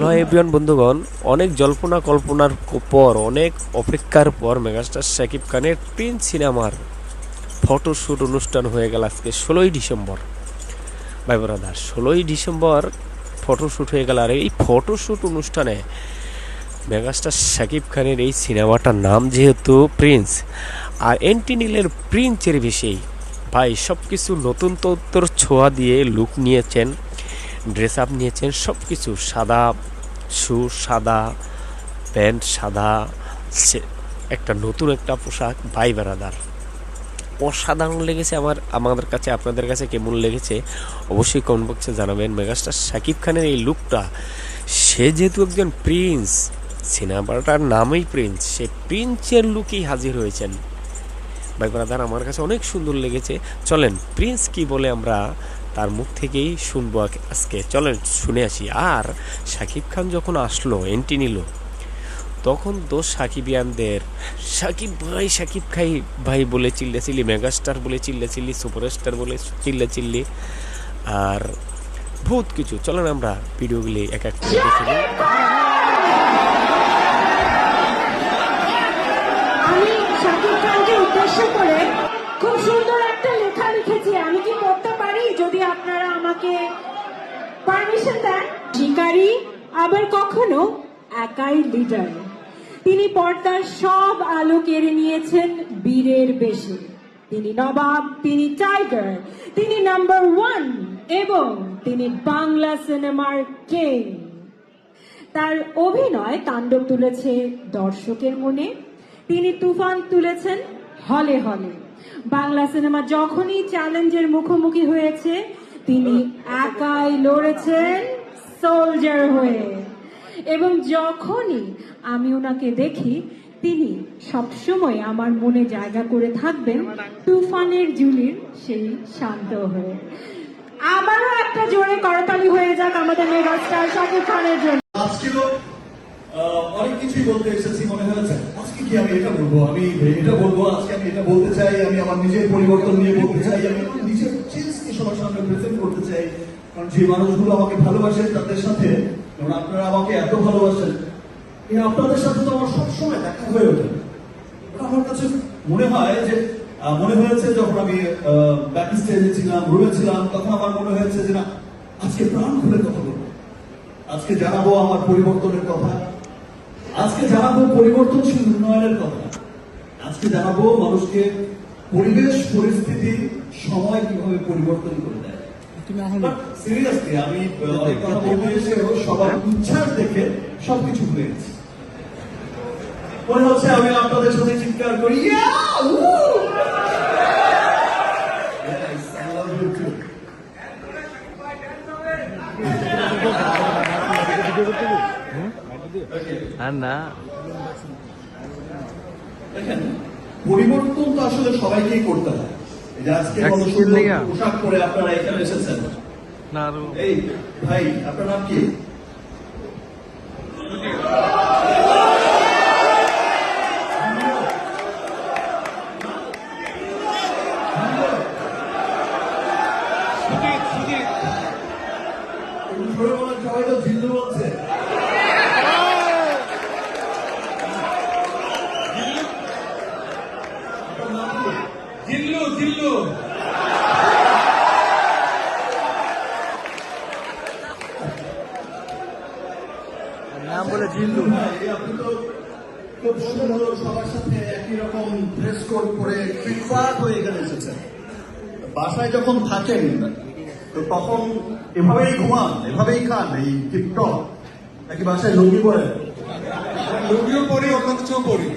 Hello everyone বন্ধুগণ, অনেক জল্পনা কল্পনার পর, অনেক অপেক্ষার পর মেগাস্টার শাকিব খানের প্রিন্স সিনেমার ফটোশ্যুট অনুষ্ঠান হয়ে গেল আজকে ষোলোই ডিসেম্বর। ভাই ব্রাদার, ষোলোই ডিসেম্বর ফটোশ্যুট হয়ে গেল আর এই ফটোশ্যুট অনুষ্ঠানে মেগাস্টার শাকিব খানের এই সিনেমাটার নাম যেহেতু প্রিন্স, আর এন্টিনিলের প্রিন্সের বেশি ভাই সব কিছু নতুন তত্ত্বর ছোঁয়া দিয়ে লুক নিয়েছেন, ড্রেস আপ নিয়েছেন সব কিছু সাদা শু সাদা, প্যান্ট সাদা একটা নতুন একটা পোশাক, ভাই বেড়াদার। অসাধারণ লেগেছে আমার, আমাদের কাছে, আপনাদের কাছে কেমন লেগেছে অবশ্যই কমেন্ট বক্সে জানাবেন। মেগাস্টার শাকিব খানের এই লুকটা সে যেহেতু একজন প্রিন্স সিনেমাটার নামই প্রিন্স সে প্রিন্সের লুকেই হাজির হয়েছেন। ভাই ব্রাদার আমার কাছে অনেক সুন্দর লেগেছে। চলেন প্রিন্স কি বলে আমরা তার মুখ থেকেই শুনব আজকে। চলেন, শুনে আসি। আর শাকিব খান যখন আসলো, এন্ট্রি নিল, তখন তো সাকিবিয়ানদের, সাকিব ভাই, সাকিব খাই ভাই বলে চিল্লা চিল্লি মেগাস্টার বলে চিল্লা চিল্লি সুপারস্টার বলে চিল্লা চিল্লি আর বহুত কিছু। চলেন আমরা ভিডিওগুলি এক এক করে দেখে নিই। করে খুব সুন্দর আমাকে পারমিশন দেন? শিকারী আবার কখনো? একাই লিডার তিনি পর্দার সব আলো কেড়ে নিয়েছেন বীরের বেশে। তিনি নবাব, তিনি টাইগার তিনি নাম্বার ওয়ান এবং তিনি বাংলা সিনেমার কিং তার অভিনয় তাণ্ডব তুলেছে দর্শকের মনে। তিনি তুফান তুলেছেন হলে হলে। বাংলা সিনেমা যখনই চ্যালেঞ্জের মুখোমুখি হয়েছে তিনি একাই লড়েছেন সোলজার হয়ে। এবং যখনই আমি ওনাকে দেখি, তিনি সবসময় আমার মনে জায়গা করে থাকবেন তুফানের জুলির সেই শান্ত হয়ে। আবারও একটা জোরে করতালি হয়ে যাক আমাদের মেগাস্টার শাকিব খানের জন্য। আজকেও অনেক কিছুই বলতে এসেছি, মনে হয়েছে। আজকে কি আমি এটা বলব? আমি এটা বলব, আজকে আমি এটা বলতে চাই, আমি আমার নিজের পরিবর্তন নিয়ে বলতে চাই, আমি নিজের সবার সামনে প্রেজেন্ট করতে চাই, কারণ যে মানুষগুলো আমাকে ভালোবাসেন তাদের সাথে যেমন আপনারা আমাকে এত ভালোবাসেন এই আপনাদের সাথে তো আমার সবসময় দেখা হয়ে ওঠে। আমার কাছে মনে হয় যে মনে হয়েছে যখন আমি তখন আমার মনে হয়েছে যে না, আজকে প্রাণ খুলে কথা বলব। আজকে জানাব আমার পরিবর্তনের কথা। আজকে জানাব পরিবর্তনশীল উন্নয়নের কথা। আজকে জানাব মানুষকে পরিবেশ, পরিস্থিতি সময় কীভাবে পরিবর্তন করে দেয়? সিরিয়াসলি আমি সবার উচ্ছ্বাস দেখে সবকিছু ভুলে গেছি। মনে হচ্ছে আমি আপনাদের সাথে চিৎকার করি পরিবর্তন তো আসলে সবাইকেই করতে হয়। আজকে কত সুন্দর। পোশাক পরে আপনারা এখানে এসেছেন। এই ভাই আপনার নাম কি? সবাই তো জিল্লু বলছে আপনার নাম কি? জিল্লু জিল্লু বলে জিল্লু। আপনি তো খুব সুন্দর সবার সাথে একই রকম ড্রেস কোড পরে ফিটফাট হয়ে এখানে এসেছেন বাসায় যখন থাকেন তো তখন এভাবেই ঘুমান এভাবেই খান এই টিপটপ। নাকি বাসায় লুঙ্গি পরে? লুঙ্গিও পরি অন্য কিছুও পরি।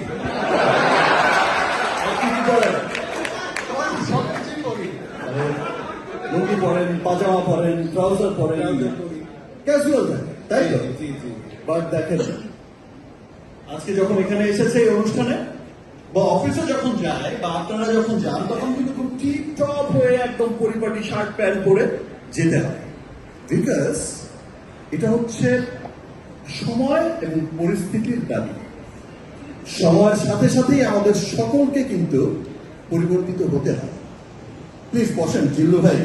লুঙ্গি পরেন পাজামা পরেন ট্রাউজার পরেন। ক্যাজুয়াল থাকে। তাই তো? বাট দেখেন আজকে যখন এখানে এসেছে এই অনুষ্ঠানে বা অফিসে যখন যায় বা আপনারা যখন যান তখন কিন্তু খুব টিপ টপ হয়ে একদম পরিপাটি শার্ট প্যান্ট পরে যেতে হয়। বিকজ এটা হচ্ছে সময় এবং পরিস্থিতির দাবি। সময়ের সাথে সাথেই আমাদের সকলকে কিন্তু পরিবর্তিত হতে হয়। প্লিজ বসেন জিল্লু ভাই।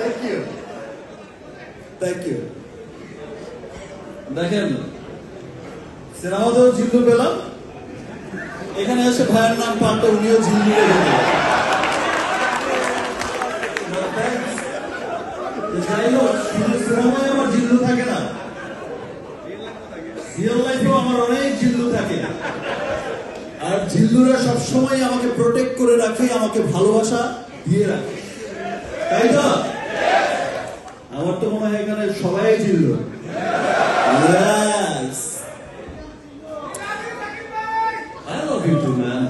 Thank you. Thank you. ঝিল্লু পেলাম এখানে এসে ভাইয়ের নাম পান্ডা উনিও ঝিল্লু পেলেন থাকে না আমার আর জিল্লুরা সবসময় আমাকে প্রোটেক্ট করে রাখে আমাকে ভালোবাসা দিয়ে রাখে তাই তো আমার তো মনে হয় এখানে সবাই জিল্লু. I love you too, man.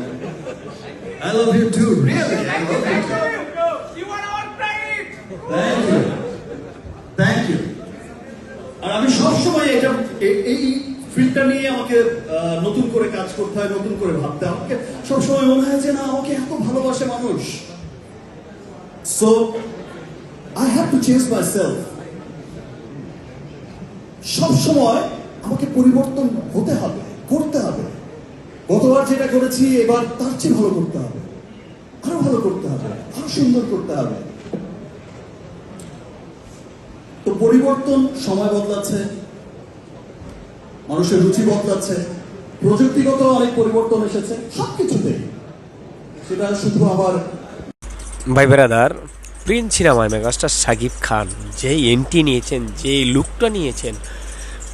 I love you too, really too. Thank you. Thank you. আর আমি সবসময় এটা এ- এই ফিল্ডটা নিয়ে আমাকে নতুন করে কাজ করতে হয়, নতুন করে ভাবতে হয়। আমাকে সবসময় মনে হয় যে, না, আমাকে এত ভালোবাসে মানুষ। So I have to change myself সবসময় আমাকে পরিবর্তন হতে হবে, করতে হবে। গতবার যেটা করেছি, এবার তার চেয়ে ভালো করতে হবে। আরও ভালো করতে হবে, আরও সুন্দর করতে হবে। তো পরিবর্তন, সময় বদলাচ্ছে। মানুষের রুচি বদলাচ্ছে প্রযুক্তিগত অনেক পরিবর্তন এসেছে সবকিছুতেই সেটা শুধু আমার ভাই ব্রাদার, প্রিন্স সিনেমায় মেগাস্টার সাকিব খান যে এন্ট্রি নিয়েছেন যে লুকটা নিয়েছেন,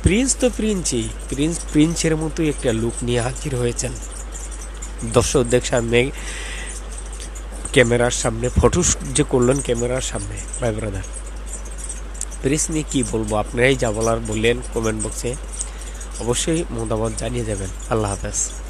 প্রিন্স তো প্রিন্সই, প্রিন্স প্রিন্সের মতোই একটা লুক নিয়ে হাজির হয়েছেন। দর্শকদের সামনে, ক্যামেরার সামনে ফটো যে করলেন ক্যামেরার সামনে, ভাই ব্রাদার। প্রিন্স নিয়ে কী বলব, আপনারাই যা বলার বললেন কমেন্ট বক্সে অবশ্যই মতামত জানিয়ে দেবেন। আল্লাহ হাফেজ।